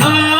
God.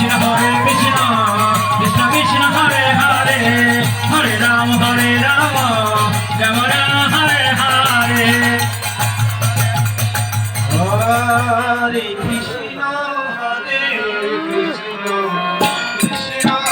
you know,